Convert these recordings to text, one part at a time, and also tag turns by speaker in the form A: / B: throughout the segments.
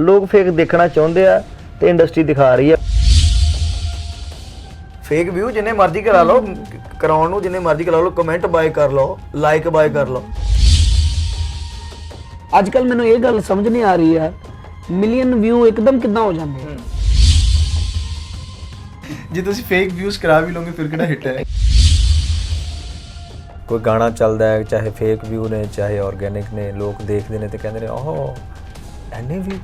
A: ਲੋਕ ਫੇਕ ਦੇਖਣਾ ਚਾਹੁੰਦੇ ਆ ਤੇ ਇੰਡਸਟਰੀ ਦਿਖਾ ਰਹੀ ਆ।
B: ਫੇਕ ਵਿਊ ਜਿੰਨੇ ਮਰਜ਼ੀ ਕਰਾ ਲਓ ਕਰਾਉਣ ਨੂੰ ਜਿੰਨੇ ਮਰਜ਼ੀ ਕਰਾ ਲਓ ਕਮੈਂਟ ਬਾਏ ਕਰ ਲਓ ਲਾਈਕ ਬਾਏ ਕਰ ਲਓ।
C: ਅੱਜ ਕੱਲ ਮੈਨੂੰ ਇਹ ਗੱਲ ਸਮਝ ਨਹੀਂ ਆ ਰਹੀ ਹੈ ਮਿਲੀਅਨ ਵਿਊ ਇੱਕਦਮ ਕਿੱਦਾਂ ਹੋ ਜਾਂਦੇ ਆ?
D: ਜੇ ਤੁਸੀਂ ਫੇਕ ਵਿਊਜ਼ ਕਰਾ ਵੀ ਲਓਗੇ ਫਿਰ ਕਿਹੜਾ ਹਿੱਟ ਹੈ?
E: ਕੋਈ ਗਾਣਾ ਚੱਲਦਾ ਹੈ ਚਾਹੇ ਫੇਕ ਵਿਊ ਨੇ ਚਾਹੇ ਆਰਗੇਨਿਕ ਨੇ ਲੋਕ ਦੇਖਦੇ ਨੇ ਤੇ ਕਹਿੰਦੇ ਨੇ ਓਹ ਐਨੇ ਵੀ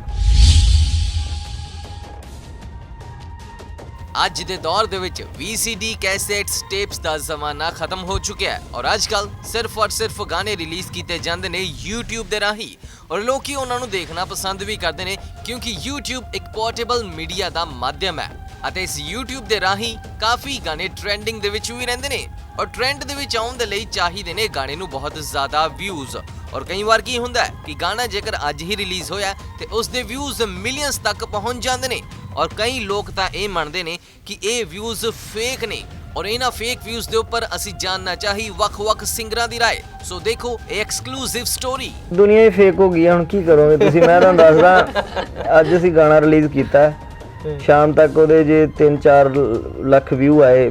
F: ਅੱਜ ਦੇ ਦੌਰ ਦੇ ਵਿੱਚ VCD ਕੈਸੇਟਸ ਟੇਪਸ ਦਾ ਜ਼ਮਾਨਾ ਖਤਮ ਹੋ ਚੁੱਕਿਆ ਹੈ ਔਰ ਅੱਜ ਸਿਰਫ ਔਰ ਸਿਰਫ ਗਾਣੇ ਰਿਲੀਜ਼ ਕੀਤੇ ਜਾਂਦੇ ਨੇ YouTube ਦੇ ਰਾਹੀਂ ਔਰ ਲੋਕੀ ਉਹਨਾਂ ਨੂੰ ਦੇਖਣਾ ਪਸੰਦ ਵੀ ਕਰਦੇ ਨੇ ਕਿਉਂਕਿ YouTube ਇੱਕ ਪੋਰਟੇਬਲ ਮੀਡੀਆ ਦਾ ਮਾਧਿਅਮ ਹੈ ਅਤੇ ਇਸ YouTube ਦੇ ਰਾਹੀਂ ਕਾਫੀ ਗਾਣੇ ਟ੍ਰੈਂਡਿੰਗ ਦੇ ਵਿੱਚ ਵੀ ਰਹਿੰਦੇ ਨੇ ਔਰ ਟ੍ਰੈਂਡ ਦੇ ਵਿੱਚ ਆਉਣ ਦੇ ਲਈ ਚਾਹੀਦੇ ਨੇ ਗਾਣੇ ਨੂੰ ਬਹੁਤ ਜ਼ਿਆਦਾ ਵਿਊਜ਼ ਔਰ ਕਈ ਵਾਰ ਕੀ ਹੁੰਦਾ ਹੈ ਕਿ ਗਾਣਾ ਜੇਕਰ ਅੱਜ ਹੀ ਰਿਲੀਜ਼ ਹੋਇਆ ਤੇ ਉਸ ਦੇ ਵਿਊਜ਼ ਮਿਲੀਅਨਸ ਤੱਕ ਪਹੁੰਚ ਜਾਂਦੇ ਨੇ ਔਰ ਕਈ ਲੋਕ ਤਾਂ ਇਹ ਮੰਨਦੇ ਨੇ ਕਿ ਇਹ ਵਿਊਜ਼ ਫੇਕ ਨੇ ਔਰ ਇਹਨਾਂ ਫੇਕ ਵਿਊਜ਼ ਦੇ ਉੱਪਰ ਅਸੀਂ ਜਾਨਣਾ ਚਾਹੀ ਵੱਖ-ਵੱਖ ਸਿੰਗਰਾਂ ਦੀ رائے ਸੋ ਦੇਖੋ ਇਹ ਐਕਸਕਲੂਸਿਵ ਸਟੋਰੀ
A: ਦੁਨੀਆ ਹੀ ਫੇਕ ਹੋ ਗਈ ਹੈ ਹੁਣ ਕੀ ਕਰੋਗੇ ਤੁਸੀਂ ਮੈਂ ਤੁਹਾਨੂੰ ਦੱਸਦਾ ਅੱਜ ਅਸੀਂ ਗਾਣਾ ਰਿਲੀਜ਼ ਕੀਤਾ ਹੈ। ਸ਼ਾਮ ਤੱਕ ਉਹਦੇ ਜੇ 3-4 ਲੱਖ ਵਿਊ ਆਏ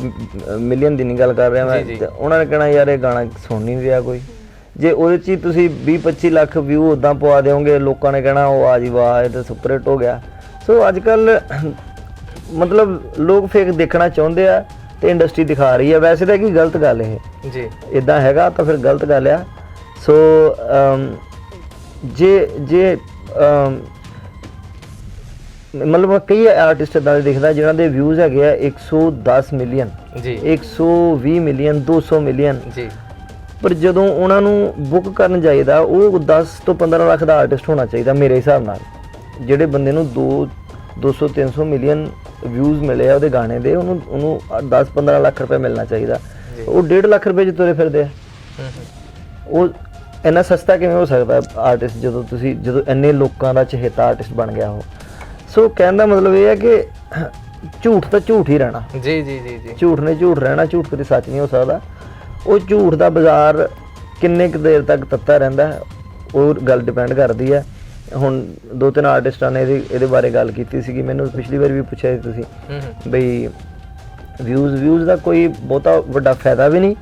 A: ਮਿਲੀਅਨ ਦੀ ਨਹੀਂ ਗੱਲ ਕਰ ਰਿਹਾ ਮੈਂ ਤੇ ਉਹਨਾਂ ਨੇ ਕਹਿਣਾ ਯਾਰ ਇਹ ਗਾਣਾ ਸੁਣ ਨਹੀਂ ਰਿਹਾ ਕੋਈ ਜੇ ਉਹਦੇ 'ਚ ਹੀ ਤੁਸੀਂ 20-25 ਲੱਖ ਵਿਊ ਉਦਾਂ ਪਵਾ ਦਿਓਗੇ ਲੋਕਾਂ ਨੇ ਕਹਿਣਾ ਉਹ ਆ ਜੀ ਵਾਹ ਇਹ ਤਾਂ ਸੁਪਰ ਹਿੱਟ ਹੋ ਗਿਆ ਸੋ ਅੱਜ ਕੱਲ ਮਤਲਬ ਲੋਕ ਫੇਕ ਦੇਖਣਾ ਚਾਹੁੰਦੇ ਆ ਤੇ ਇੰਡਸਟਰੀ ਦਿਖਾ ਰਹੀ ਹੈ ਵੈਸੇ ਤਾਂ ਕੀ ਗਲਤ ਗੱਲ ਇਹ।
B: ਜੀ।
A: ਇਦਾਂ ਹੈਗਾ ਤਾਂ ਫਿਰ ਗਲਤ ਗੱਲ ਆ। ਸੋ ਜੇ ਜੇ ਮਤਲਬ ਕਈ ਆਰਟਿਸਟ ਦਾ ਦੇਖਦਾ ਜਿਨ੍ਹਾਂ ਦੇ ਵਿਊਜ਼ ਹੈਗੇ ਆ 110 ਮਿਲੀਅਨ।
B: ਜੀ।
A: 120 ਮਿਲੀਅਨ 200 ਮਿਲੀਅਨ।
B: ਜੀ।
A: ਪਰ ਜਦੋਂ ਉਹਨਾਂ ਨੂੰ ਬੁੱਕ ਕਰਨ ਜਾਈਦਾ ਉਹ 10 ਤੋਂ 15 ਲੱਖ ਦਾ ਆਰਟਿਸਟ ਹੋਣਾ ਚਾਹੀਦਾ ਮੇਰੇ ਹਿਸਾਬ ਨਾਲ। ਜਿਹੜੇ ਬੰਦੇ ਨੂੰ 2 200 300 ਮਿਲੀਅਨ ਵਿਊਜ਼ ਮਿਲੇ ਆ ਉਹਦੇ ਗਾਣੇ ਦੇ ਉਹਨੂੰ ਉਹਨੂੰ 10 15 ਲੱਖ ਰੁਪਏ ਮਿਲਣਾ ਚਾਹੀਦਾ। ਉਹ 1.5 ਲੱਖ ਰੁਪਏ 'ਚ ਤੁਰੇ ਫਿਰਦੇ ਆ। ਉਹ ਇੰਨਾ ਸਸਤਾ ਕਿਵੇਂ ਹੋ ਸਕਦਾ ਆਰਟਿਸਟ ਜਦੋਂ ਤੁਸੀਂ ਜਦੋਂ ਇੰਨੇ ਲੋਕਾਂ ਦਾ ਚਹੇਤਾ ਆਰਟਿਸਟ ਬਣ ਗਿਆ ਉਹ? ਸੋ ਕਹਿਣ ਦਾ ਮਤਲਬ ਇਹ ਹੈ ਕਿ ਝੂਠ ਤਾਂ ਝੂਠ ਹੀ ਰਹਿਣਾ।
B: ਜੀ ਜੀ ਜੀ ਜੀ।
A: ਝੂਠ ਨੇ ਝੂਠ ਰਹਿਣਾ ਝੂਠ ਕਦੇ ਸੱਚ ਨਹੀਂ ਹੋ ਸਕਦਾ। ਉਹ ਝੂਠ ਦਾ ਬਾਜ਼ਾਰ ਕਿੰਨੇ ਕੁ ਦੇਰ ਤੱਕ ਤੱਤਾ ਰਹਿੰਦਾ ਹੈ, ਉਹ ਗੱਲ ਡਿਪੈਂਡ ਕਰਦੀ ਹੈ ਹੁਣ ਦੋ ਤਿੰਨ ਆਰਟਿਸਟਾਂ ਨੇ ਇਹਦੇ ਇਹਦੇ ਬਾਰੇ ਗੱਲ ਕੀਤੀ ਸੀਗੀ ਮੈਨੂੰ ਪਿਛਲੀ ਵਾਰ ਵੀ ਪੁੱਛਿਆ ਸੀ ਤੁਸੀਂ ਬਈ ਵਿਊਜ਼ ਵਿਊਜ਼ ਦਾ ਕੋਈ ਬਹੁਤਾ ਵੱਡਾ ਫਾਇਦਾ ਵੀ ਨਹੀਂ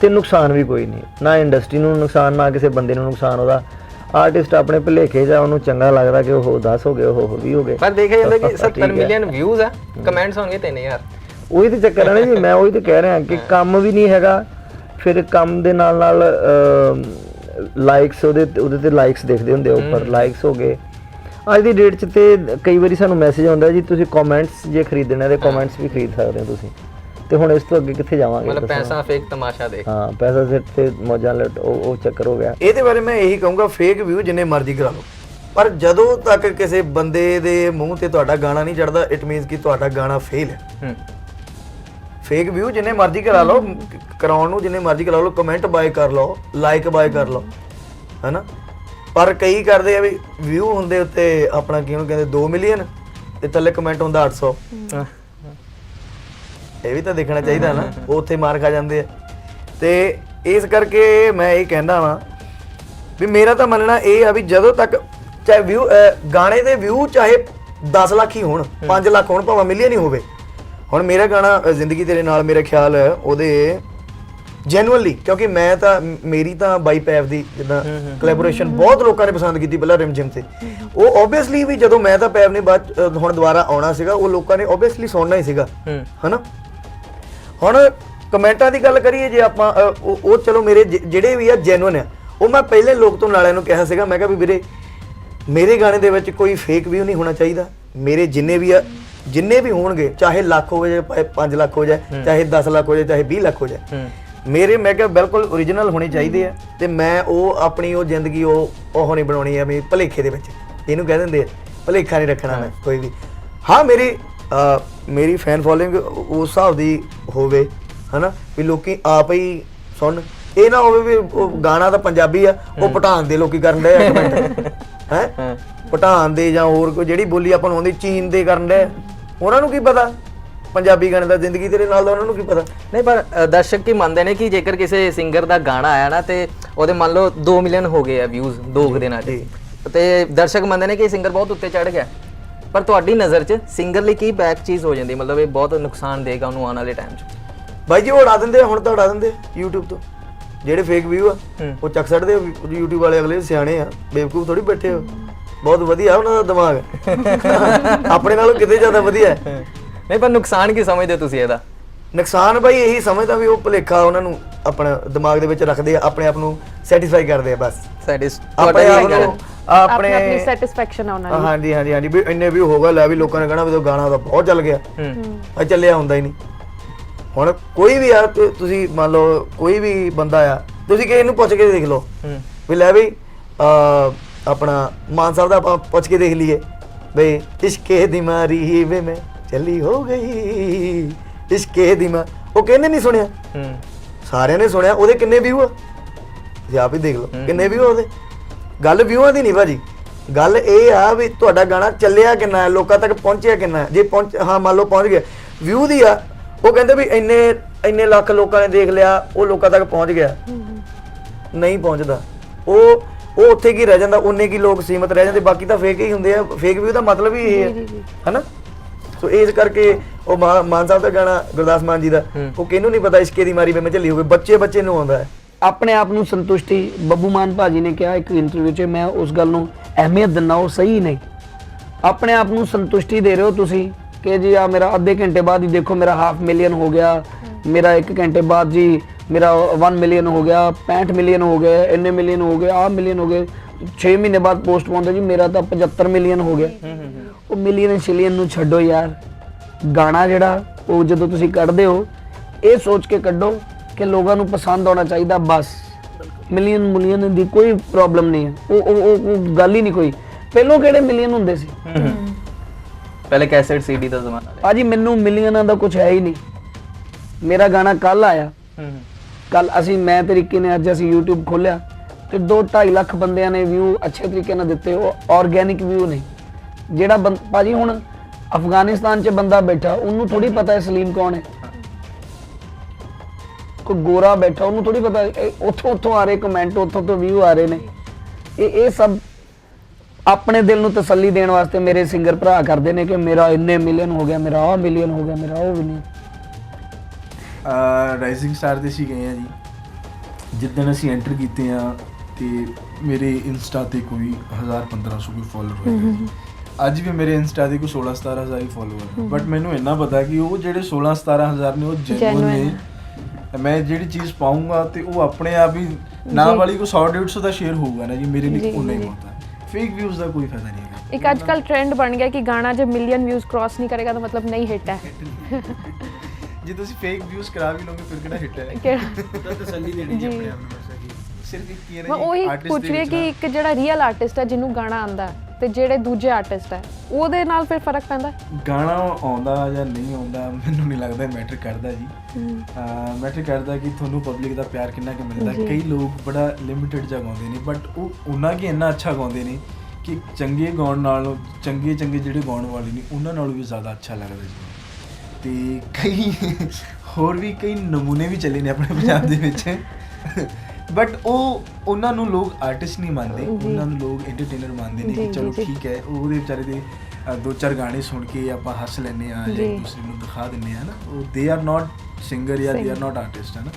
A: ਤੇ ਨੁਕਸਾਨ ਵੀ ਕੋਈ ਨਹੀਂ ਨਾ ਇੰਡਸਟਰੀ ਨੂੰ ਨੁਕਸਾਨ ਨਾ ਕਿਸੇ ਬੰਦੇ ਨੂੰ ਨੁਕਸਾਨ ਉਹਦਾ। ਆਰਟਿਸਟ ਆਪਣੇ ਭੁਲੇਖੇ ਜਾਂ ਉਹਨੂੰ ਚੰਗਾ ਲੱਗਦਾ ਕਿ ਉਹ 10 ਹੋ ਗਏ ਉਹ 20 ਹੋ ਗਏ।
G: ਪਰ ਦੇਖਿਆ ਜਾਂਦਾ ਕਿ
A: ਠੀਕ ਹੈ।
G: 70 ਮਿਲੀਅਨ ਵਿਊਜ਼ ਆ ਕਮੈਂਟਸ ਹੋਣਗੇ 3000
A: ਉਹੀ ਤੇ ਚੱਕਰ ਹੈ ਨਾ ਜੀ ਮੈਂ ਉਹੀ ਤੇ ਕਹਿ ਰਿਹਾ ਕਿ ਕੰਮ ਵੀ ਨਹੀਂ ਹੈਗਾ ਫਿਰ ਕੰਮ ਦੇ ਨਾਲ ਨਾਲ ਲਾਈਕਸ ਉਹਦੇ ਤੇ- ਉਹਦੇ ਤੇ ਲਾਈਕਸ ਦੇਖਦੇ ਹੁੰਦੇ ਆ ਉੱਪਰ। ਲਾਈਕਸ ਹੋ ਗਏ। ਅੱਜ ਦੀ ਡੇਟ 'ਚ ਤੇ ਕਈ ਵਾਰੀ ਸਾਨੂੰ ਮੈਸੇਜ ਆਉਂਦਾ ਜੀ ਤੁਸੀਂ ਕਮੈਂਟਸ ਜੇ ਖਰੀਦਣੇ ਤੇ ਕਮੈਂਟਸ ਵੀ ਖਰੀਦ ਸਕਦੇ ਹੋ ਤੁਸੀਂ। ਤੇ ਹੁਣ ਇਸ ਤੋਂ ਅੱਗੇ ਕਿੱਥੇ ਜਾਵਾਂਗੇ
G: ਮਤਲਬ? ਪੈਸਾ ਫੇਕ ਤਮਾਸ਼ਾ ਦੇਖ।
A: ਹਾਂ ਪੈਸਾ ਸਿਰ ਤੇ ਮੌਜਾਂ ਲਟ ਉਹ ਉਹ ਚੱਕਰ ਹੋ ਗਿਆ।
B: ਇਹਦੇ ਬਾਰੇ ਮੈਂ ਇਹੀ ਕਹੂੰਗਾ ਫੇਕ ਵਿਊ ਜਿੰਨੇ ਮਰਜ਼ੀ ਕਰਾ ਲਓ। ਪਰ ਜਦੋਂ ਤੱਕ ਕਿਸੇ ਬੰਦੇ ਦੇ ਮੂੰਹ ਤੇ ਤੁਹਾਡਾ ਗਾਣਾ ਨਹੀਂ ਚੜਦਾ ਇਟ ਮੀਨਸ ਕਿ ਤੁਹਾਡਾ ਗਾਣਾ ਫੇਲ ਹੈ।
G: ਹੂੰ।
B: ਫੇਕ ਵਿਊ ਜਿੰਨੇ ਮਰਜ਼ੀ ਕਰਾ ਲਓ ਕਰਾਉਣ ਨੂੰ ਜਿੰਨੇ ਮਰਜ਼ੀ ਕਰਾ ਲਓ ਕਮੈਂਟ ਬਾਏ ਕਰ ਲਓ ਲਾਈਕ ਬਾਏ ਕਰ ਲਓ ਹੈਨਾ? ਪਰ ਕਈ ਕਰਦੇ ਆ ਵੀ ਵਿਊ ਹੁੰਦੇ ਉੱਤੇ ਆਪਣਾ ਕਿਹਨੂੰ ਕਹਿੰਦੇ 2 ਮਿਲੀਅਨ ਤੇ ਥੱਲੇ ਕਮੈਂਟ ਹੁੰਦਾ 800 ਇਹ ਵੀ ਤਾਂ ਦੇਖਣਾ ਚਾਹੀਦਾ ਨਾ ਉਹ ਉੱਥੇ ਮਾਰ ਖਾ ਜਾਂਦੇ ਆ। ਤੇ ਇਸ ਕਰਕੇ ਮੈਂ ਇਹ ਕਹਿੰਦਾ ਵਾਂ ਵੀ ਮੇਰਾ ਤਾਂ ਮੰਨਣਾ ਇਹ ਆ ਵੀ ਜਦੋਂ ਤੱਕ ਚਾਹੇ ਵਿਊ ਗਾਣੇ ਦੇ ਵਿਊ ਚਾਹੇ 10 ਲੱਖ ਹੀ ਹੋਣ 5 ਲੱਖ ਹੋਣ ਭਾਵੇਂ ਮਿਲੀਅਨ ਹੀ ਹੋਵੇ ਹੁਣ ਮੇਰਾ ਗਾਣਾ ਜ਼ਿੰਦਗੀ ਤੇਰੇ ਨਾਲ ਮੇਰਾ ਖਿਆਲ ਉਹਦੇ ਜੈਨੂਅਲੀ ਕਿਉਂਕਿ ਮੈਂ ਤਾਂ ਮੇਰੀ ਤਾਂ ਬਾਈ ਪੈਪ ਦੀ ਜਿੱਦਾਂ ਕੋਲੈਬੋਰੇਸ਼ਨ ਬਹੁਤ ਲੋਕਾਂ ਨੇ ਪਸੰਦ ਕੀਤੀ ਪਹਿਲਾਂ ਰਿਮ ਜਿਮ ਤੇ। ਉਹ ਓਬਵੀਅਸਲੀ ਵੀ ਜਦੋਂ ਮੈਂ ਤਾਂ ਪੈਪ ਨੇ ਬਾਅਦ ਹੁਣ ਦੁਬਾਰਾ ਆਉਣਾ ਸੀਗਾ ਉਹ ਲੋਕਾਂ ਨੇ ਓਬਵੀਅਸਲੀ ਸੁਣਨਾ ਹੀ ਸੀਗਾ। ਹਨਾ? ਹੁਣ ਕਮੈਂਟਾਂ ਦੀ ਗੱਲ ਕਰੀਏ ਜੇ ਆਪਾਂ ਉਹ ਚਲੋ ਮੇਰੇ ਜਿਹੜੇ ਵੀ ਆ ਜੈਨੂਇਨ ਆ ਉਹ ਮੈਂ ਪਹਿਲੇ ਲੋਕ ਤੋਂ ਨਾਲਿਆਂ ਨੂੰ ਕਿਹਾ ਸੀਗਾ ਮੈਂ ਕਿਹਾ ਵੀ ਵੀਰੇ ਮੇਰੇ ਗਾਣੇ ਦੇ ਵਿੱਚ ਕੋਈ ਫੇਕ ਵੀ ਨਹੀਂ ਹੋਣਾ ਚਾਹੀਦਾ। ਮੇਰੇ ਜਿੰਨੇ ਵੀ ਆ ਜਿੰਨੇ ਵੀ ਹੋਣਗੇ ਚਾਹੇ ਲੱਖ ਹੋਵੇ ਜਾਂ 5 ਲੱਖ ਹੋ ਜਾਏ ਚਾਹੇ 10 ਲੱਖ ਹੋ ਜਾਏ ਚਾਹੇ 20 ਲੱਖ ਹੋ ਜਾਏ। ਮੇਰੇ ਮੈਂ ਕਿਹਾ ਬਿਲਕੁਲ ਓਰੀਜਨਲ ਹੋਣੇ ਚਾਹੀਦੇ ਆ ਤੇ ਮੈਂ ਉਹ ਆਪਣੀ ਉਹ ਜ਼ਿੰਦਗੀ ਉਹ ਉਹ ਨਹੀਂ ਬਣਾਉਣੀ ਆ ਵੀ ਭਲੇਖੇ ਦੇ ਵਿੱਚ। ਇਹਨੂੰ ਕਹਿ ਦਿੰਦੇ ਆ ਭਲੇਖਾ ਨਹੀਂ ਰੱਖਣਾ ਮੈਂ ਕੋਈ ਵੀ। ਹਾਂ ਮੇਰੀ ਮੇਰੀ ਫੈਨ ਫੋਲੋਇੰਗ ਉਸ ਹਿਸਾਬ ਦੀ ਹੋਵੇ ਹਨਾ ਵੀ ਲੋਕੀ ਆਪ ਹੀ ਸੁਣ। ਇਹ ਨਾ ਹੋਵੇ ਵੀ ਉਹ ਗਾਣਾ ਤਾਂ ਪੰਜਾਬੀ ਆ ਉਹ ਪਠਾਨ ਦੇ ਲੋਕੀ ਕਰਨ ਦੇ ਕਮੈਂਟ ਹੈ? ਪਠਾਨ ਦੇ ਜਾਂ ਹੋਰ ਕੋਈ ਜਿਹੜੀ ਬੋਲੀ ਆਪਾਂ ਨੂੰ ਆਉਂਦੀ ਚੀਨ ਦੇ ਕਰਨ ਦੇ ਉਹਨਾਂ ਨੂੰ ਕੀ ਪਤਾ? ਪੰਜਾਬੀ ਗਾਣੇ ਦਾ ਜ਼ਿੰਦਗੀ ਤੇਰੇ ਨਾਲ ਦਾ ਉਹਨਾਂ ਨੂੰ ਕੀ ਪਤਾ?
G: ਨਹੀਂ ਪਰ ਅ, ਦਰਸ਼ਕ ਕੀ ਮੰਨਦੇ ਨੇ ਕਿ ਜੇਕਰ ਕਿਸੇ ਸਿੰਗਰ ਦਾ ਗਾਣਾ ਆਇਆ ਨਾ ਤੇ ਉਹਦੇ ਮੰਨ ਲਓ 2 ਮਿਲੀਅਨ ਹੋ ਗਏ ਆ ਵਿਊਜ਼ ਦੋ ਕੁ ਦਿਨਾਂ 'ਚ। ਤੇ ਦਰਸ਼ਕ ਮੰਨਦੇ ਨੇ ਕਿ ਸਿੰਗਰ ਬਹੁਤ ਉੱਤੇ ਚੜ ਗਿਆ। ਪਰ ਤੁਹਾਡੀ ਨਜ਼ਰ 'ਚ ਸਿੰਗਰ ਲਈ ਕੀ ਬੈਕ ਚੀਜ਼ ਹੋ ਜਾਂਦੀ? ਮਤਲਬ ਇਹ ਬਹੁਤ ਨੁਕਸਾਨ ਦੇਗਾ ਉਹਨੂੰ ਆਉਣ ਵਾਲੇ ਟਾਈਮ 'ਚ।
B: ਬਾਈ ਜੀ ਉਹ ਉਡਾ ਦਿੰਦੇ ਆ ਹੁਣ ਤਾਂ ਉਡਾ ਦਿੰਦੇ ਆ YouTube ਤੋਂ। ਜਿਹੜੇ ਫੇਕ ਵਿਊ ਆ
G: ਹੂੰ।
B: ਉਹ ਚੱਕ ਛੱਡਦੇ ਆ YouTube ਵਾਲੇ ਅਗਲੇ ਸਿਆਣੇ ਆ ਬੇਵਕੂਫ ਥੋੜੀ ਬੈਠੇ ਹੋ ਬਹੁਤ ਵਧੀਆ ਉਹਨਾਂ ਦਾ ਦਿਮਾਗ। ਆਪਣੇ ਨਾਲੋਂ ਕਿਤੇ ਜ਼ਿਆਦਾ ਵਧੀਆ। ਹੈ
G: ਨਹੀਂ ਪਰ ਨੁਕਸਾਨ ਕੀ ਸਮਝਦੇ ਤੁਸੀਂ ਇਹਦਾ?
B: ਨੁਕਸਾਨ ਬਾਈ ਇਹੀ ਸਮਝਦਾ ਵੀ ਉਹ ਭੁਲੇਖਾ ਉਹਨਾਂ ਨੂੰ ਆਪਣਾ ਦਿਮਾਗ ਦੇ ਵਿੱਚ ਰੱਖਦੇ ਆ ਆਪਣੇ ਆਪ ਨੂੰ ਸੈਟੀਸਫਾਈ ਕਰਦੇ ਆ ਬਸ।
G: ਸਾਡੇ
B: ਆਪਣੇ ਆਪ ਨੂੰ
H: ਆਪਣੇ ਆਪਣੀ ਸੈਟੀਸਫੈਕਸ਼ਨ ਆ ਉਹਨਾਂ ਦੀ।
B: ਹਾਂਜੀ ਹਾਂਜੀ ਹਾਂਜੀ ਵੀ ਇੰਨੇ ਵੀ ਹੋਗਾ ਲੈ ਵੀ ਲੋਕਾਂ ਨੇ ਕਹਣਾ ਵੀ ਉਹ ਗਾਣਾ ਤਾਂ ਬਹੁਤ ਚੱਲ ਗਿਆ।
G: ਹੂੰ।
B: ਆ ਚੱਲਿਆ ਹੁੰਦਾ ਹੀ ਨਹੀਂ। ਹੁਣ ਕੋਈ ਵੀ ਆ ਤੁਸੀਂ ਮੰਨ ਲਓ ਕੋਈ ਵੀ ਬੰਦਾ ਆ ਤੁਸੀਂ ਕਿਸੇ ਨੂੰ ਪੁੱਛ ਕੇ ਦੇਖ ਲਓ।
G: ਹੂੰ।
B: ਵੀ ਲੈ ਵੀ ਆ ਆਪਣਾ ਮਾਨ ਸਾਹਿਬ ਦਾ ਆਪਾਂ ਪੁੱਛ ਕੇ ਦੇਖ ਲਈਏ। ਬਈ ਇਸ਼ਕੇ ਦੀ ਮਾਰੀ ਵੇ ਮੈਂ ਚੱਲੀ ਹੋ ਗਈ। ਇਸ਼ਕੇ ਦੀ ਮਾ ਉਹ ਕਹਿੰਦੇ ਨਹੀਂ ਸੁਣਿਆ?
G: ਹੂੰ।
B: ਸਾਰਿਆਂ ਨੇ ਸੁਣਿਆ ਉਹਦੇ ਕਿੰਨੇ ਵਿਊ ਆ? ਤੁਸੀਂ ਆਪ ਹੀ ਦੇਖ ਲਓ ਕਿੰਨੇ ਵਿਊ ਆ ਉਹਦੇ? ਗੱਲ ਵਿਊਆਂ ਦੀ ਨਹੀਂ ਭਾਜੀ। ਗੱਲ ਇਹ ਆ ਵੀ ਤੁਹਾਡਾ ਗਾਣਾ ਚੱਲਿਆ ਕਿੰਨਾ ਹੈ ਲੋਕਾਂ ਤੱਕ ਪਹੁੰਚਿਆ ਕਿੰਨਾ ਹੈ। ਜੇ ਪਹੁੰਚ ਹਾਂ ਮੰਨ ਲਓ ਪਹੁੰਚ ਗਿਆ। ਵਿਊ ਦੀ ਆ ਉਹ ਕਹਿੰਦੇ ਵੀ ਇੰਨੇ ਇੰਨੇ ਲੱਖ ਲੋਕਾਂ ਨੇ ਦੇਖ ਲਿਆ ਉਹ ਲੋਕਾਂ ਤੱਕ ਪਹੁੰਚ ਗਿਆ। ਨਹੀਂ ਪਹੁੰਚਦਾ। ਉਹ ਉਹ ਉੱਥੇ ਕੀ ਰਹਿ ਜਾਂਦਾ ਉਹਨੇ ਕੀ ਲੋਕ ਸੀਮਤ ਰਹਿ ਜਾਂਦੇ ਬਾਕੀ ਤਾਂ ਫੇਕ ਹੀ ਹੁੰਦੇ ਆ ਫੇਕ ਵਿਊ ਦਾ ਮਤਲਬ ਹੀ ਇਹ ਹੈ ਹਨਾ? ਸੋ ਇਸ ਕਰਕੇ ਉਹ ਮਾ- ਮਾਨ ਸਾਹਿਬ ਦਾ ਗਾਣਾ ਗੁਰਦਾਸ ਮਾਨ ਜੀ ਦਾ ਉਹ ਕਿਹਨੂੰ ਨਹੀਂ ਪਤਾ ਇਸ਼ਕੇ ਦੀ ਮਾਰੀ ਵੇ ਮੈਂ ਚੱਲੀ ਹੋਵੇ ਬੱਚੇ ਬੱਚੇ ਨੂੰ ਆਉਂਦਾ ਹੈ।
C: ਆਪਣੇ ਆਪ ਨੂੰ ਸੰਤੁਸ਼ਟੀ ਬੱਬੂ ਮਾਨ ਭਾਜੀ ਨੇ ਕਿਹਾ ਇੱਕ ਇੰਟਰਵਿਊ 'ਚ ਮੈਂ ਉਸ ਗੱਲ ਨੂੰ ਅਹਿਮੀਅਤ ਦਿੰਦਾ ਉਹ ਸਹੀ ਨਹੀਂ। ਆਪਣੇ ਆਪ ਨੂੰ ਸੰਤੁਸ਼ਟੀ ਦੇ ਰਹੇ ਹੋ ਤੁਸੀਂ ਕਿ ਜੀ ਆ ਮੇਰਾ ਅੱਧੇ ਘੰਟੇ ਬਾਅਦ ਹੀ ਦੇਖੋ ਮੇਰਾ ਹਾਫ ਮਿਲੀਅਨ ਹੋ ਗਿਆ ਮੇਰਾ 1 ਘੰਟੇ ਬਾਅਦ ਜੀ ਮੇਰਾ 1 ਮਿਲੀਅਨ ਹੋ ਗਿਆ 65 ਮਿਲੀਅਨ ਹੋ ਗਏ ਇੰਨੇ ਮਿਲੀਅਨ ਹੋ ਗਏ ਆ ਮਿਲੀਅਨ ਹੋ ਗਏ। 6 ਮਹੀਨੇ ਬਾਅਦ ਪੋਸਟ ਪਾਉਂਦੇ ਜੀ ਮੇਰਾ ਤਾਂ 75 ਮਿਲੀਅਨ ਹੋ ਗਿਆ। ਉਹ ਮਿਲੀਅਨ ਸ਼ਿਲੀਅਨ ਨੂੰ ਛੱਡੋ ਯਾਰ। ਗਾਣਾ ਜਿਹੜਾ ਉਹ ਜਦੋਂ ਤੁਸੀਂ ਕੱਢਦੇ ਹੋ ਇਹ ਸੋਚ ਕੇ ਕੱਢੋ ਕਿ ਲੋਕਾਂ ਨੂੰ ਪਸੰਦ ਆਉਣਾ ਚਾਹੀਦਾ ਬਸ। ਮਿਲੀਅਨ ਮਿਲੀਅਨ ਦੀ ਕੋਈ ਪ੍ਰੋਬਲਮ ਨਹੀਂ ਹੈ। ਉਹ ਉਹ ਗੱਲ ਹੀ ਨਹੀਂ ਕੋਈ। ਪਹਿਲੋਂ ਕਿਹੜੇ ਮਿਲੀਅਨ ਹੁੰਦੇ ਸੀ?
G: ਪਹਿਲੇ ਕੈਸੇਟ ਸੀਡੀ ਦਾ ਜ਼ਮਾਨਾ।
C: ਭਾਜੀ ਮੈਨੂੰ ਮਿਲੀਅਨਾਂ ਦਾ ਕੁਝ ਹੈ ਹੀ ਨਹੀਂ। ਮੇਰਾ ਗਾਣਾ ਕੱਲ ਆਇਆ। ਕੱਲ ਅਸੀਂ ਮੈਂ ਤਰੀਕੇ ਨੇ ਅੱਜ ਅਸੀਂ YouTube ਖੋਲਿਆ ਤੇ 2.5 ਲੱਖ ਬੰਦਿਆਂ ਨੇ ਵਿਊ ਅੱਛੇ ਤਰੀਕੇ ਨਾਲ ਦਿੱਤੇ, ਉਹ ਆਰਗੇਨਿਕ ਵਿਊ ਨੇ। ਜਿਹੜਾ ਬੰ- ਭਾਜੀ ਹੁਣ ਅਫਗਾਨਿਸਤਾਨ 'ਚ ਬੰਦਾ ਬੈਠਾ, ਉਹਨੂੰ ਥੋੜੀ ਪਤਾ ਹੈ ਸਲੀਮ ਕੌਣ ਹੈ। ਕੋਈ ਗੋਰਾ ਬੈਠਾ, ਉਹਨੂੰ ਥੋੜੀ ਪਤਾ ਉੱਥੋਂ ਉੱਥੋਂ ਆ ਰਹੇ ਕਮੈਂਟ ਉੱਥੋਂ ਤੋਂ ਵਿਊ ਆ ਰਹੇ ਨੇ। ਇਹ ਇਹ ਸਭ ਆਪਣੇ ਦਿਲ ਨੂੰ ਤਸੱਲੀ ਦੇਣ ਵਾਸਤੇ ਮੇਰੇ ਸਿੰਗਰ ਭਰਾ ਕਰਦੇ ਨੇ ਕਿ ਮੇਰਾ ਇੰਨੇ ਮਿਲੀਅਨ ਹੋ ਗਿਆ, ਮੇਰਾ ਆਹ ਮਿਲੀਅਨ ਹੋ ਗਿਆ, ਮੇਰਾ ਉਹ ਮਿਲੀਅਨ
D: ਰਾਈਜ਼ਿੰਗ ਸਟਾਰ ਦੇ ਸੀ ਗਏ ਆ ਜੀ। ਜਿੱਦਣ ਅਸੀਂ ਐਂਟਰ ਕੀਤੇ ਆ ਤੇ ਮੇਰੇ ਇੰਸਟਾ ਤੇ ਕੋਈ 1000 1500 ਕੋਈ ਫਾਲੋਅਰ ਹੋਏਗਾ ਜੀ। ਅੱਜ ਵੀ ਮੇਰੇ ਇੰਸਟਾ ਤੇ ਕੋਈ 16 17000 ਹੀ ਫਾਲੋਅਰ ਹੈ। ਬਟ ਮੈਨੂੰ ਇੰਨਾ ਪਤਾ ਕਿ ਉਹ ਜਿਹੜੇ 16 17000 ਨੇ ਉਹ ਜੈਨੂਇਨ ਨੇ। ਮੈਂ ਜਿਹੜੀ ਚੀਜ਼ ਪਾਉਂਗਾ ਤੇ ਉਹ ਆਪਣੇ ਆਪ ਹੀ ਨਾ ਵਾਲੀ ਕੋ 100 150 ਦਾ ਸ਼ੇਅਰ ਹੋਊਗਾ ਨਾ ਜੀ ਮੇਰੇ ਲਈ ਉਨਾ ਹੀ ਬਹੁਤ। ਹੈ ਫੇਕ ਵਿਊਜ਼ ਦਾ ਕੋਈ ਫਾਇਦਾ ਨਹੀਂ ਹੈਗਾ।
H: ਇੱਕ ਅੱਜ ਕੱਲ ਟ੍ਰੈਂਡ ਬਣ ਗਿਆ ਕਿ ਗਾਣਾ ਜब ਮਿਲੀਅਨ ਵਿਊਜ਼ ਕ੍ਰਾਸ ਨਹੀਂ ਕਰੇਗਾ ਤਾਂ ਮਤਲਬ ਨਹੀਂ ਹਿੱਟ ਹੈ।
D: ਜੇ ਤੁਸੀਂ ਫੇਕ ਵਿਊਜ਼ ਕਰਾ ਵੀ ਲਓਗੇ ਫਿਰ ਕਿਹੜਾ ਹਿੱਟ ਹੈ?
H: ਕਿਹੜਾ?
D: ਤਾਂ ਤਸੱਲੀ ਦੇਣੀ
H: ਜੀ।
D: ਆਪਣੇ ਆਪ ਨੂੰ ਬਸ ਕਿ ਸਿਰਫ ਇੱਕ ਹੀ ਹੈ ਨਾ
H: ਮੈਂ
D: ਜੀ,
H: ਉਹੀ ਪੁੱਛ ਰਹੀ ਹਾਂ ਕਿ
D: ਨਾ-
H: ਇੱਕ ਜਿਹੜਾ ਰੀਅਲ ਆਰਟਿਸਟ ਹੈ ਜਿਹਨੂੰ ਗਾਣਾ ਆਂਦਾ ਤੇ ਜਿਹੜੇ ਦੂਜੇ ਆਰਟਿਸਟ ਹੈ ਉਹਦੇ ਨਾਲ ਫਿਰ ਫ਼ਰਕ ਪੈਂਦਾ?
D: ਗਾਣਾ ਆਉਂਦਾ ਜਾਂ ਨਹੀਂ ਆਉਂਦਾ ਮੈਨੂੰ ਨਹੀਂ ਲੱਗਦਾ ਮੈਟਰ ਕਰਦਾ ਜੀ। ਮੈਟਰ ਕਰਦਾ ਕਿ ਤੁਹਾਨੂੰ ਪਬਲਿਕ ਦਾ ਪਿਆਰ ਕਿੰਨਾ ਕੁ ਮਿਲਦਾ ਕਈ ਲੋਕ ਬੜਾ ਲਿਮਿਟਿਡ ਜਿਹਾ ਗਾਉਂਦੇ ਨੇ ਬਟ ਉਹ ਉਹਨਾਂ ਕੀ ਇੰਨਾ ਅੱਛਾ ਗਾਉਂਦੇ ਨੇ ਕਿ ਚੰਗੇ ਗਾਉਣ ਨਾਲੋਂ ਚੰਗੇ ਚੰਗੇ ਜਿਹੜੇ ਗਾਉਣ ਵਾਲੇ ਨੇ ਉਹਨਾਂ ਨਾਲੋਂ ਵੀ ਜ਼ਿਆਦਾ ਅੱਛਾ ਲੱਗਦਾ ਜੀ। ਤੇ ਕਈ ਹੋਰ ਵੀ ਕਈ ਨਮੂਨੇ ਵੀ ਚੱਲੇ ਨੇ ਆਪਣੇ ਪੰਜਾਬ ਦੇ ਵਿੱਚ। ਬਟ ਉਹ ਉਹਨਾਂ ਨੂੰ ਲੋਕ ਆਰਟਿਸਟ ਨਹੀਂ ਮੰਨਦੇ। ਉਹਨਾਂ ਨੂੰ ਲੋਕ ਐਂਟਰਟੇਨਰ ਮੰਨਦੇ ਨੇ ਕਿ ਚਲੋ। ਠੀਕ ਹੈ ਉਹਦੇ ਵਿਚਾਰੇ ਦੇ ਦੋ ਚਾਰ ਗਾਣੇ ਸੁਣ ਕੇ ਆਪਾਂ ਹੱਸ ਲੈਂਦੇ ਆ ਜਾਂ ਦੂਸਰੇ ਨੂੰ ਦਿਖਾ ਦਿੰਦੇ ਆ ਨਾ। ਉਹ ਦੇ ਆਰ ਨਾਟ ਸਿੰਗਰ ਜਾਂ ਦੇ ਆਰ ਨਾਟ ਆਰਟਿਸਟ ਹੈ ਨਾ।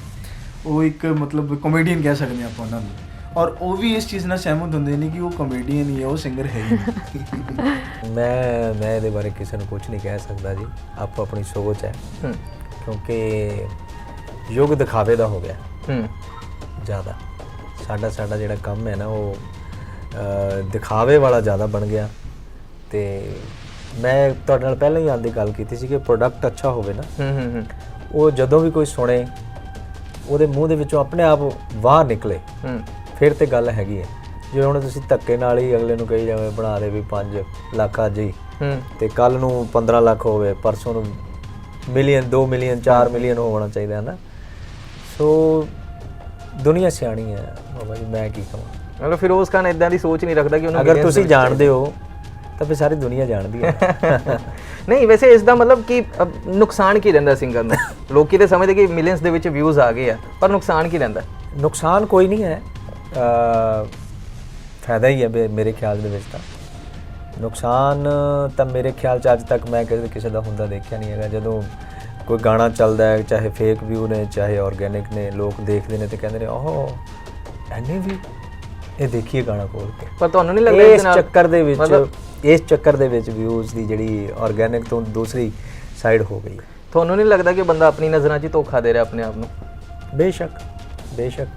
D: ਉਹ ਇੱਕ ਮਤਲਬ ਕਾਮੇਡੀਅਨ ਕਹਿ ਸਕਦੇ ਆ ਆਪਾਂ ਉਹਨਾਂ ਨੂੰ। ਔਰ ਉਹ ਵੀ ਇਸ ਚੀਜ਼ ਨਾਲ ਸਹਿਮਤ ਹੁੰਦੇ ਨੇ ਕਿ ਉਹ ਕਾਮੇਡੀਅਨ ਹੀ ਹੈ ਉਹ ਸਿੰਗਰ ਹੈ ਹੀ। ਨਹੀਂ
E: ਮੈਂ ਮੈਂ ਇਹਦੇ ਬਾਰੇ ਕਿਸੇ ਨੂੰ ਕੁਝ ਨਹੀਂ ਕਹਿ ਸਕਦਾ ਜੀ। ਆਪੋ ਆਪਣੀ ਸੋਚ ਹੈ।
G: ਹੂੰ।
E: ਕਿਉਂਕਿ ਯੁੱਗ ਦਿਖਾਵੇ ਦਾ ਹੋ ਗਿਆ।
G: ਹੂੰ।
E: ਜ਼ਿਆਦਾ। ਸਾਡਾ ਸਾਡਾ ਜਿਹੜਾ ਕੰਮ ਹੈ ਨਾ ਉਹ ਅ, ਦਿਖਾਵੇ ਵਾਲਾ ਜ਼ਿਆਦਾ ਬਣ ਗਿਆ। ਤੇ ਮੈਂ ਤੁਹਾਡੇ ਨਾਲ ਪਹਿਲਾਂ ਹੀ ਆਉਣ ਦੀ ਗੱਲ ਕੀਤੀ ਸੀ ਕਿ ਪ੍ਰੋਡਕਟ ਅੱਛਾ ਹੋਵੇ ਨਾ।
G: ਹੂੰ ਹੂੰ ਹੂੰ।
E: ਉਹ ਜਦੋਂ ਵੀ ਕੋਈ ਸੁਣੇ ਉਹਦੇ ਮੂੰਹ ਦੇ ਵਿੱਚੋਂ ਆਪਣੇ ਆਪ ਬਾਹਰ ਨਿਕਲੇ।
G: ਹੂੰ।
E: ਫਿਰ ਤੇ ਗੱਲ ਹੈਗੀ ਹੈ। ਜੇ ਹੁਣ ਤੁਸੀਂ ਧੱਕੇ ਨਾਲ ਹੀ ਅਗਲੇ ਨੂੰ ਕਹੀ ਜਾਵੇ ਬਣਾ ਦੇ ਵੀ 5 ਲੱਖ ਅੱਜ ਹੀ।
G: ਹੂੰ।
E: ਤੇ ਕੱਲ ਨੂੰ 15 ਲੱਖ ਹੋਵੇ ਪਰਸੋਂ ਨੂੰ ਮਿਲੀਅਨ 2 ਮਿਲੀਅਨ 4 ਮਿਲੀਅਨ ਹੋਣਾ ਚਾਹੀਦਾ ਹੈ ਨਾ? ਸੋ ਦੁਨੀਆ ਸਿਆਣੀ ਹੈ। ਬਾਬਾ ਜੀ ਮੈਂ ਕੀ ਕਹਾਂ?
G: ਮਤਲਬ ਫਿਰੋਜ਼ ਖਾਨ ਇਦਾਂ ਦੀ ਸੋਚ ਨਹੀਂ ਰੱਖਦਾ ਕਿ ਉਹਨੂੰ
E: ਅਗਰ ਤੁਸੀਂ ਜਾਣਦੇ ਹੋ ਤਾਂ ਫਿਰ ਸਾਰੀ ਦੁਨੀਆ ਜਾਣਦੀ ਹੈ।
G: ਨਹੀਂ ਵੈਸੇ ਇਸ ਦਾ ਮਤਲਬ ਕਿ ਨੁਕਸਾਨ ਕੀ ਰਹਿੰਦਾ ਸਿੰਗਰ ਨੂੰ? ਲੋਕੀ ਤੇ ਸਮਝਦੇ ਕਿ ਮਿਲੀਅਨਸ ਦੇ ਵਿੱਚ ਵਿਊਜ਼ ਆ ਗਏ ਆ ਪਰ ਨੁਕਸਾਨ ਕੀ ਰਹਿੰਦਾ?
E: ਨੁਕਸਾਨ ਕੋਈ ਨਹੀਂ ਹੈ। ਫਾਇਦਾ ਹੀ ਹੈ ਮੇਰੇ ਖਿਆਲ ਦੇ ਵਿੱਚ ਤਾਂ। ਨੁਕਸਾਨ ਤਾਂ ਮੇਰੇ ਖਿਆਲ ਚ ਅੱਜ ਤੱਕ ਮੈਂ ਕਿਸੇ ਕਿਸੇ ਦਾ ਹੁੰਦਾ ਦੇਖਿਆ ਨਹੀਂ ਹੈਗਾ। ਜਦੋਂ ਕੋਈ ਗਾਣਾ ਚੱਲਦਾ ਹੈ ਚਾਹੇ ਫੇਕ ਵਿਊ ਨੇ ਚਾਹੇ ਆਰਗੇਨਿਕ ਨੇ ਲੋਕ ਦੇਖਦੇ ਨੇ ਤੇ ਕਹਿੰਦੇ ਨੇ ਓਹ ਐਨੇ ਵੀ ਇਹ ਦੇਖੀਏ ਗਾਣਾ ਖੋਲ ਕੇ।
G: ਪਰ ਤੁਹਾਨੂੰ ਨਹੀਂ ਲੱਗਦਾ
E: ਇਸ ਚੱਕਰ ਦੇ ਵਿੱਚ ਇਸ ਚੱਕਰ ਦੇ ਵਿੱਚ ਵਿਊਜ਼ ਦੀ ਜਿਹੜੀ ਆਰਗੇਨਿਕ ਤੋਂ ਦੂਸਰੀ ਸਾਈਡ ਹੋ ਗਈ।
G: ਤੁਹਾਨੂੰ ਨਹੀਂ ਲੱਗਦਾ ਕਿ ਬੰਦਾ ਆਪਣੀ ਨਜ਼ਰਾਂ 'ਚ ਧੋਖਾ ਦੇ ਰਿਹਾ ਆਪਣੇ ਆਪ ਨੂੰ?
E: ਬੇਸ਼ੱਕ ਬੇਸ਼ੱਕ।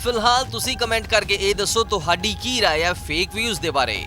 F: ਫਿਲਹਾਲ ਤੁਸੀਂ ਕਮੈਂਟ ਕਰਕੇ ਇਹ ਦੱਸੋ ਤੁਹਾਡੀ ਕੀ رائے ਹੈ ਫੇਕ ਵਿਊਜ਼ ਦੇ ਬਾਰੇ